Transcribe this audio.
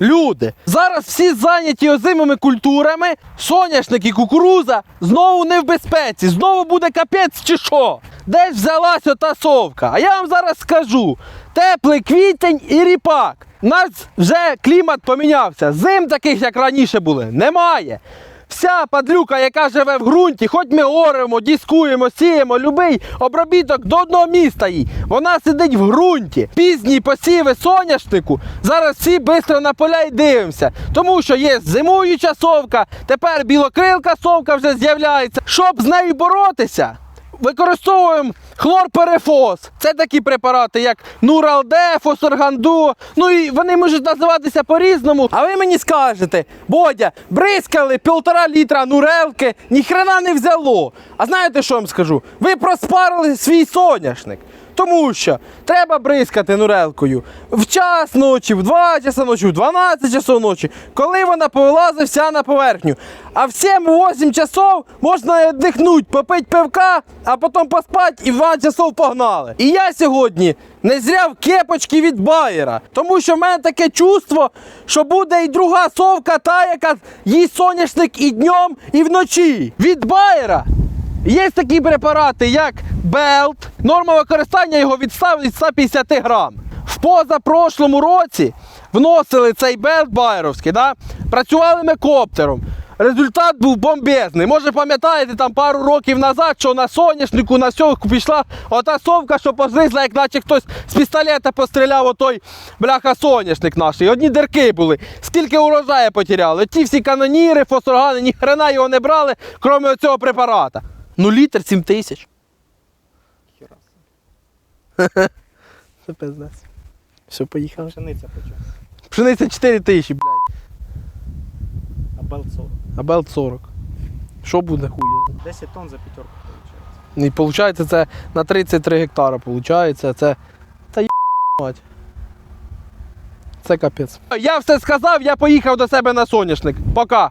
Люди, зараз всі зайняті озимими культурами, соняшник і кукуруза знову не в безпеці, знову буде капець чи що? Десь взялась ота совка. А я вам зараз скажу: теплий квітень і ріпак. У нас вже клімат помінявся. Зим таких, як раніше були, немає. Вся падлюка, яка живе в ґрунті, хоч ми оремо, діскуємо, сіємо, любий обробіток до одного міста їй. Вона сидить в ґрунті. Пізні посіви соняшнику. Зараз всі швидко на поля й дивимося. Тому що є зимуюча совка, тепер білокрилка совка вже з'являється. Щоб з нею боротися, використовуємо хлорперефос. Це такі препарати, як Нуралде, Фосорганду. Ну і вони можуть називатися по-різному. А ви мені скажете, Бодя, бризкали півтора літра нурелки, ніхрена не взяло. А знаєте, що я вам скажу? Ви проспарили свій соняшник. Тому що треба бризкати нурелкою в час ночі, в 2 часа ночі, в 12 часов ночі, коли вона повилазить вся на поверхню. А в 7-8 часов можна віддихнути, попити пивка, а потім поспати і в 2 часов погнали. І я сьогодні не зря кепочки від Байера, тому що в мене таке чувство, що буде і друга совка, та, яка їсть соняшник і днем, і вночі. Від Байера Є такі препарати, як Белт. Норма використання його від 100 від 150 грам. В позапрошлому році вносили цей белт байеровський, да? працювали ми коптером. Результат був бомбезний. Може, пам'ятаєте, там пару років назад, що на соняшнику на сьовку пішла ота совка, що позризла, як наче хтось з пістолета постріляв отой бляха соняшник наш. Одні дирки були. Скільки урожаю потеряли. Ті всі каноніри, фосоргани, ні хрена його не брали, крім цього препарата. Ну літр 7 тисяч. Це пиздець. Все, поїхали. Пшениця почав. Пшениця 4 тисячі, блядь. А белт 40. А белт 40. Що буде хуя? 10 тонн за п'ятерку виходить. І виходить це на 33 гектара. Получається, це. Та є мать. Це капець. Я все сказав, я поїхав до себе на соняшник. Пока.